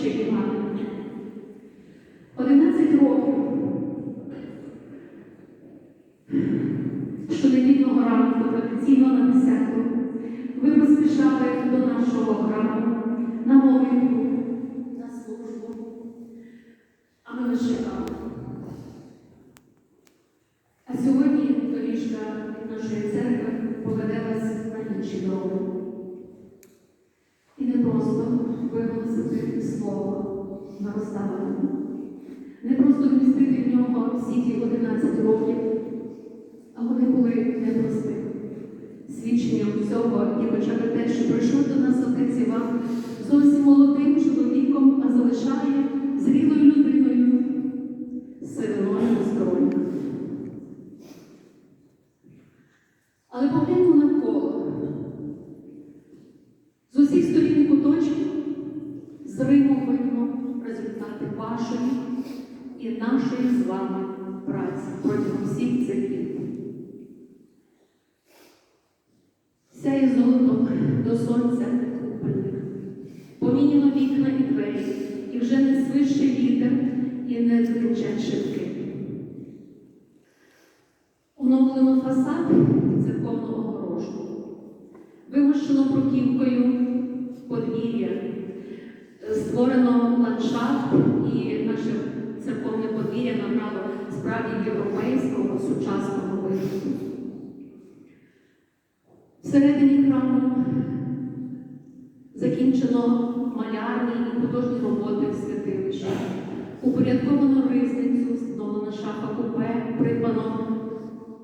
Іване. 11 років щонедільного ранку традиційно на 10 ви поспішали до нашого храму на молитву, на службу, а ми лише чекали. А сьогодні доріжка від нашої церкви поведе вас на інші дороги. І не просто виголосити слово на розставленому, не просто вмістити в нього всі ті 11 років, а вони були непростими. Свідченням і хоча б те, що прийшов до нас отець Іван зовсім молодим чоловіком, а залишає зрілою людиною, сивиною здоров'я. Але погляньмо навколо. З усіх сторін і куточків зримо видно результати вашої і нашої з вами праці протягом всіх цих літ. Сяє золотом до сонця купольник. Поміняно вікна і двері, і вже не свище вітер, і не звучать шибки. Оновлено фасад церковного огорожу. Вимощено бруківкою подвір'я, створено ландшафт і наше церковне подвір'я набрало справді європейського сучасного вигляду. Всередині храму закінчено малярні і художні роботи в святилищі. Упорядковано ризницю, встановлена шафа купе, придбано,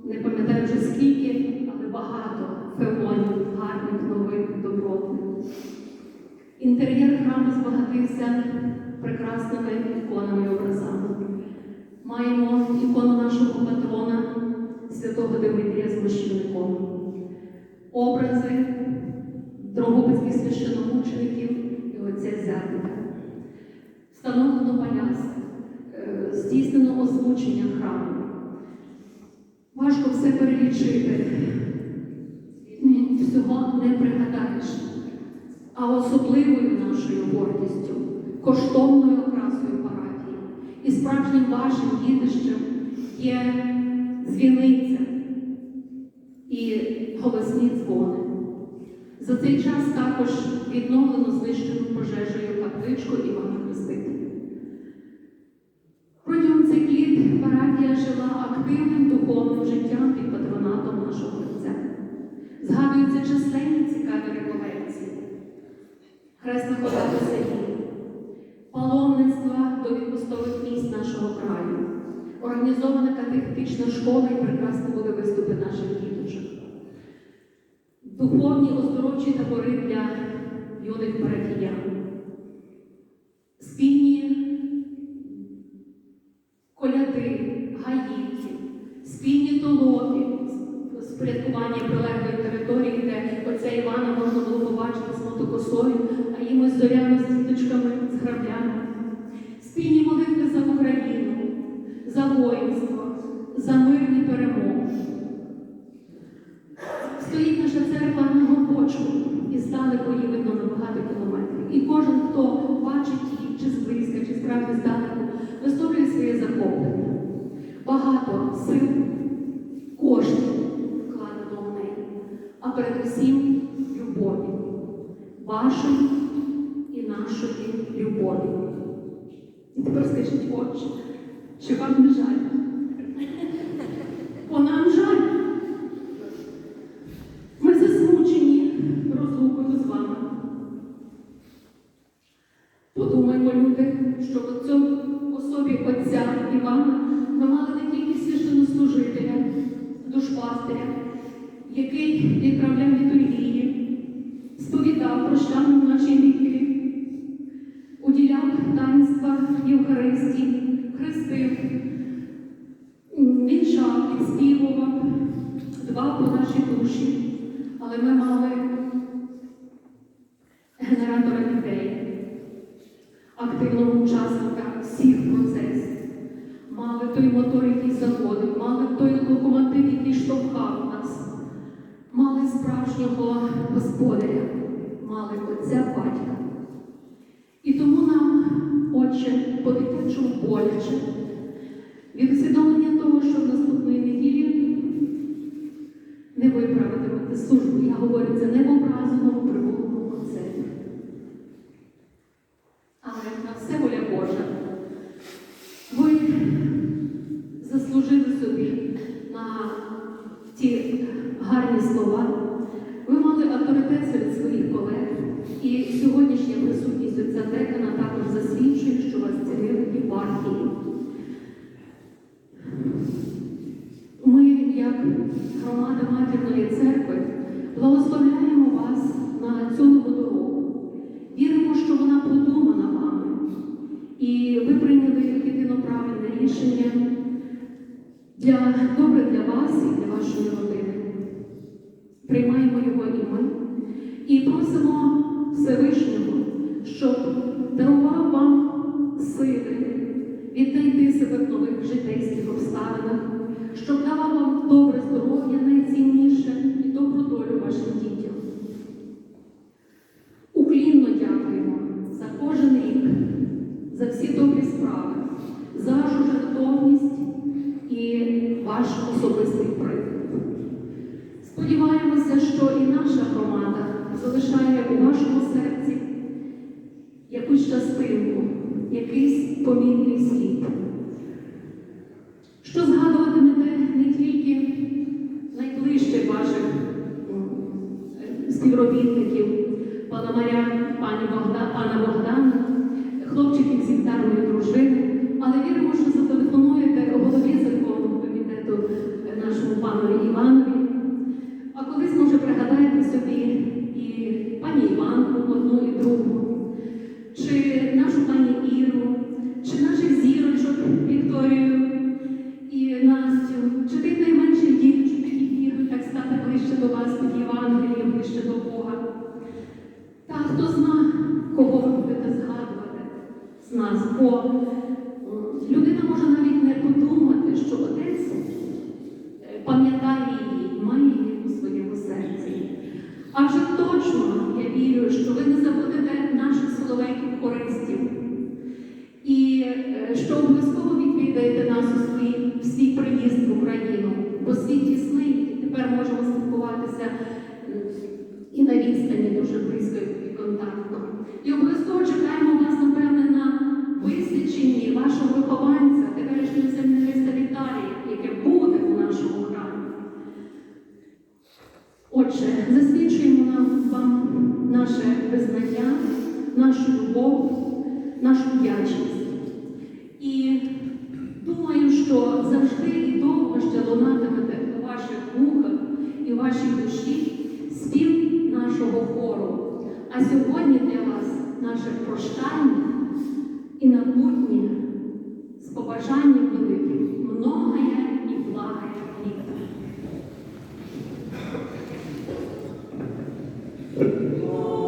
не пам'ятаю вже скільки, але багато феонів, гарних, нових, добротних. Інтер'єр храму збагатився прекрасними іконами і образами. Маємо ікону нашого патрона, святого Димитрія з мощівником, образи Дрогобицьких священомучеників і отця Зятика. Встановлено паляс, е, здійснено озвучення храму. Важко все перелічити, всього не пригадаєш. А особливою нашою гордістю, коштовною окрасою парафії і справжнім вашим дітищем є дзвіниця і голосні дзвони. За цей час також відновлено знищену пожежею капличку Івана Хрестителя. Жила активним духовним життям під патронатом нашого отця. Згадуються численні цікаві реколекції, хресна хода до паломництва до відпустових місць нашого краю, організована катехетична школа і прекрасні були виступи наших діточок, духовні оздоровчі табори для юних парафіян, побачити з мотокосою, а їм з зорями з діточками, з граблями. Спільні молитви за Україну, за воїнство, за мирні перемоги. Стоїть наша церква на гопочку, і здалеку її видно на багато кілометрів. І кожен, хто бачить її, чи зблизька, чи справді здалеку, висловлює своє захоплення. Багато сил, коштів вкладено в неї, а передусім любові, вашої і нашої любові. І тепер скажіть, отче, чи вам не жаль? Бо нам жаль. Ми засмучені розлукою з вами. Подумаймо, люди, що в цьому особі отця Івана ми мали не тільки священнослужителя, душпастиря, який відправляв літургії, сповідав прощану в нашій віки, уділяв таїнства Євхаристії, хрестив, вінчав, відспівував, дбав про наші душі. Але ми мали генератора ідей, активного учасника всіх процесів. Мали той мотор, який заводив, мали той локомотив, який штовхав нас, мали справжнього господаря, мали отця батька. І тому нам Отче, по-дитячому боляче. Від усвідомлення того, що в наступної неділі не виправитимете службу. Я говорю це не в образовому прибутому концерті. Але на все воля Божа. Ви заслужили собі на ті гарні слова. Ви мали авторитет серед своїх колег. І сьогоднішня присутність отця Декана також засвідчує, що вас цінили і єпархії. Ми, як громада матірної церкви, благословляємо вас на цю нову дорогу. Віримо, що вона продумана вами. І ви прийняли єдино правильне рішення для добре для вас і для вашої родини. Приймаємо його і. І просимо Всевишнього, щоб дарував вам сили віднайти себе в нових житейських обставинах, щоб давав вам добре здоров'я найцінніше і добру долю вашим дітям. Уклінно дякуємо за кожен рік, за всі добрі справи, за вашу жертовність і ваш особистий. Сподіваємося, що і наша громада залишає у вашому серці якусь частинку, якийсь помітний слід. Чи нашу пані Іру, чи наших зірочок Вікторію і Настю, чи тих найменших дівчат, які вірують так стати ближче до вас, під Євангелієм, ближче до Бога. Та хто зна, кого ви будете згадувати з нас, бо людина може навіть не подумати, що отець е, пам'ятає її, має її у своєму серці. А вже точно я вірю, що ви не забудете наших соловейків хористів. І е, що обов'язково відвідаєте нас у свій, в свій приїзд в Україну, бо світ тісний, і тепер можемо спілкуватися що завжди і довго ще лунатиме у ваших мухах і вашій душі спів нашого хору. А сьогодні для вас наше прощання і набутнє з побажанням великим многое і благое літа. Oh.